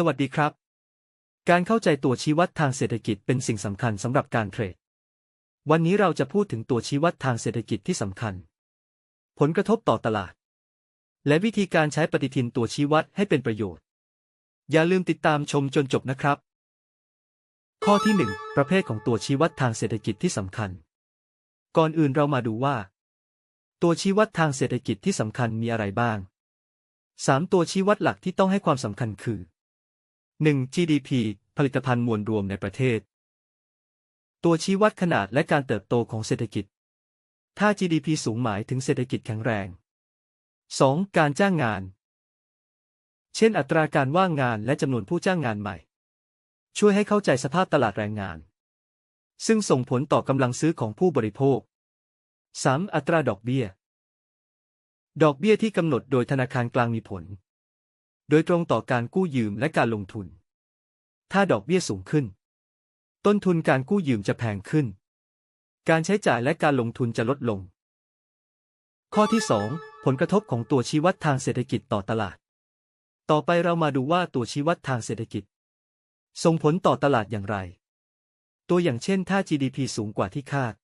สวัสดีครับ การเข้าใจตัวชี้วัดทางเศรษฐกิจเป็นสิ่งสำคัญสำหรับการเทรด วันนี้เราจะพูดถึงตัวชี้วัดทางเศรษฐกิจที่สำคัญ ผลกระทบต่อตลาด และวิธีการใช้ปฏิทินตัวชี้วัดให้เป็นประโยชน์ อย่าลืมติดตามชมจนจบนะครับ ข้อที่ 1 ประเภทของตัวชี้วัดทางเศรษฐกิจที่สำคัญ ก่อนอื่นเรามาดูว่า ตัวชี้วัดทางเศรษฐกิจที่สำคัญมีอะไรบ้าง 3 ตัวชี้วัดหลักที่ต้องให้ความสำคัญคือ 1. GDP ผลิตภัณฑ์มวลรวมในประเทศ ตัวชี้วัดขนาดและการเติบโตของเศรษฐกิจ ถ้า GDP สูงหมายถึงเศรษฐกิจแข็งแรง 2. การจ้างงาน เช่นอัตราการว่างงานและจำนวนผู้จ้างงานใหม่ ช่วยให้เข้าใจสภาพตลาดแรงงาน ซึ่งส่งผลต่อกำลังซื้อของผู้บริโภค 3. อัตราดอกเบี้ย ดอกเบี้ยที่กำหนดโดยธนาคารกลางมีผล โดยตรงต่อการกู้ยืมและการลงทุน ถ้าดอกเบี้ยสูงขึ้น ต้นทุนการกู้ยืมจะแพงขึ้น การใช้จ่ายและการลงทุนจะลดลง ข้อที่ 2 ผลกระทบของตัวชี้วัดทางเศรษฐกิจต่อตลาด ต่อไปเรามาดูว่าตัวชี้วัดทางเศรษฐกิจ ส่งผลต่อตลาดอย่างไร ตัวอย่างเช่น ถ้า GDP สูงกว่าที่คาด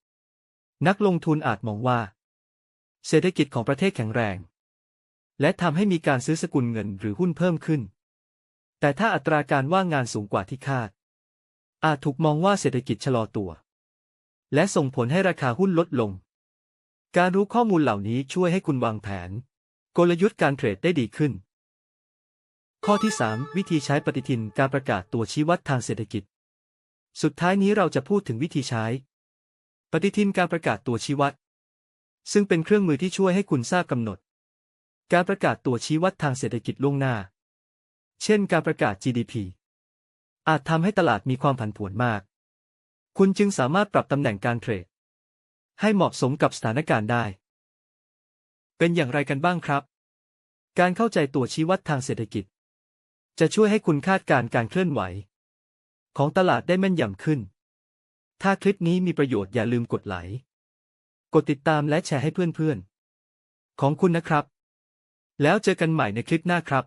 นักลงทุนอาจมองว่า เศรษฐกิจของประเทศแข็งแรง และทำให้มีการซื้อสกุลเงินหรือหุ้นเพิ่มขึ้น แต่ถ้าอัตราการว่างงานสูงกว่าที่คาด อาจถูกมองว่าเศรษฐกิจชะลอตัว และส่งผลให้ราคาหุ้นลดลง การรู้ข้อมูลเหล่านี้ช่วยให้คุณวางแผน กลยุทธ์การเทรดได้ดีขึ้น ข้อที่ 3 วิธีใช้ปฏิทินการประกาศตัวชี้วัดทางเศรษฐกิจ สุดท้ายนี้เราจะพูดถึงวิธีใช้ ปฏิทินการประกาศตัวชี้วัดซึ่งเป็นเครื่องมือที่ช่วยให้คุณทราบกำหนด การประกาศตัวชี้วัดทางเศรษฐกิจล่วงหน้า เช่นการประกาศ GDP อาจทำให้ตลาดมีความผันผวนมาก คุณจึงสามารถปรับตำแหน่งการเทรด ให้เหมาะสมกับสถานการณ์ได้ เป็นอย่างไรกันบ้างครับ การเข้าใจตัวชี้วัดทางเศรษฐกิจ จะช่วยให้คุณคาดการณ์การเคลื่อนไหว ของตลาดได้แม่นยำขึ้น ถ้าคลิปนี้มีประโยชน์อย่าลืมกดไลค์ กดติดตามและแชร์ให้เพื่อนๆ ของคุณนะครับ แล้วเจอกันใหม่ในคลิปหน้าครับ